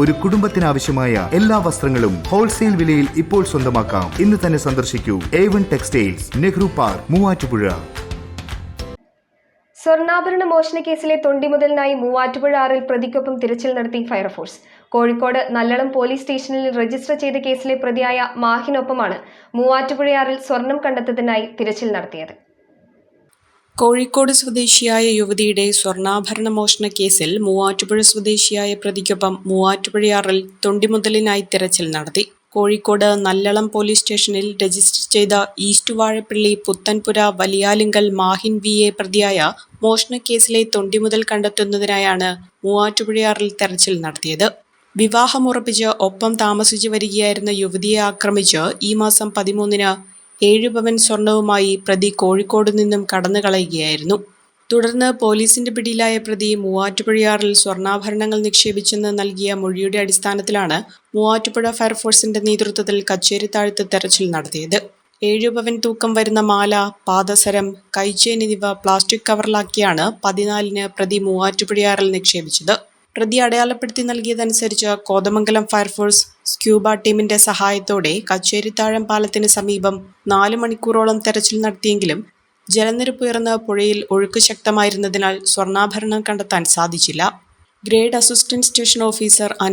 ഒരു കുടുംബത്തിനാവശ്യമായ എല്ലാ വസ്ത്രങ്ങളും ഹോൾസെയിൽ വിലയിൽ ഇപ്പോൾ സ്വന്തമാക്കാം. ഇന്ന് തന്നെ സന്ദർശിക്കൂ. A one textiles Nehru park Muvattupuzha. സ്വർണാഭരണ മോഷണ കേസിലെ തൊണ്ടിമുതലിനായി മൂവാറ്റുപുഴ ആറിൽ പ്രതിക്കൊപ്പം തിരച്ചിൽ നടത്തി fire force. Kozhikode Nallalam police സ്റ്റേഷനിൽ രജിസ്റ്റർ ചെയ്ത കേസിലെ പ്രതിയായ മാഹിനൊപ്പമാണ് മൂവാറ്റുപുഴയാറിൽ സ്വർണം കണ്ടെത്തതിനായി തിരച്ചിൽ നടത്തിയത്. കോഴിക്കോട് സ്വദേശിയായ യുവതിയുടെ സ്വർണാഭരണ മോഷണ കേസിൽ മൂവാറ്റുപുഴ സ്വദേശിയായ പ്രതിക്കൊപ്പം മൂവാറ്റുപുഴയാറിൽ തൊണ്ടിമുതലിനായി തിരച്ചിൽ നടത്തി. കോഴിക്കോട് നല്ലളം പോലീസ് സ്റ്റേഷനിൽ രജിസ്റ്റർ ചെയ്ത east Vazhappally Puthenpura Valiyalinkal Mahin V A പ്രതിയായ മോഷണക്കേസിലെ തൊണ്ടിമുതൽ കണ്ടെത്തുന്നതിനായാണ് മൂവാറ്റുപുഴയാറിൽ തെരച്ചിൽ നടത്തിയത്. വിവാഹമുറപ്പിച്ച് ഒപ്പം താമസിച്ചു വരികയായിരുന്ന യുവതിയെ ആക്രമിച്ച് ഈ മാസം പതിമൂന്നിന് ഏഴ് പവൻ സ്വർണവുമായി പ്രതി കോഴിക്കോട് നിന്നും കടന്നു കളയുകയായിരുന്നു തുടർന്ന് പോലീസിന്റെ പിടിയിലായ പ്രതി മൂവാറ്റുപുഴയാറിൽ സ്വർണാഭരണങ്ങൾ നിക്ഷേപിച്ചെന്ന് നൽകിയ മൊഴിയുടെ അടിസ്ഥാനത്തിലാണ് മൂവാറ്റുപുഴ ഫയർഫോഴ്സിന്റെ നേതൃത്വത്തിൽ കച്ചേരിത്താഴത്ത് തെരച്ചിൽ നടത്തിയത്. ഏഴ് പവൻ തൂക്കം വരുന്ന മാല പാദസരം കൈച്ചേൻ എന്നിവ പ്ലാസ്റ്റിക് കവറിലാക്കിയാണ് പതിനാലിന് പ്രതി മൂവാറ്റുപുഴയാറിൽ നിക്ഷേപിച്ചത്. പ്രതി അടയാളപ്പെടുത്തി നൽകിയതനുസരിച്ച് കോതമംഗലം ഫയർഫോഴ്സ് സ്ക്യൂബ ടീമിന്റെ സഹായത്തോടെ കച്ചേരിത്താഴം പാലത്തിന് സമീപം നാല് മണിക്കൂറോളം തെരച്ചിൽ നടത്തിയെങ്കിലും ജലനിരപ്പ് ഉയർന്ന പുഴയിൽ ഒഴുക്ക് ശക്തമായിരുന്നതിനാൽ സ്വർണാഭരണം കണ്ടെത്താൻ സാധിച്ചില്ല. Grade assistant station officer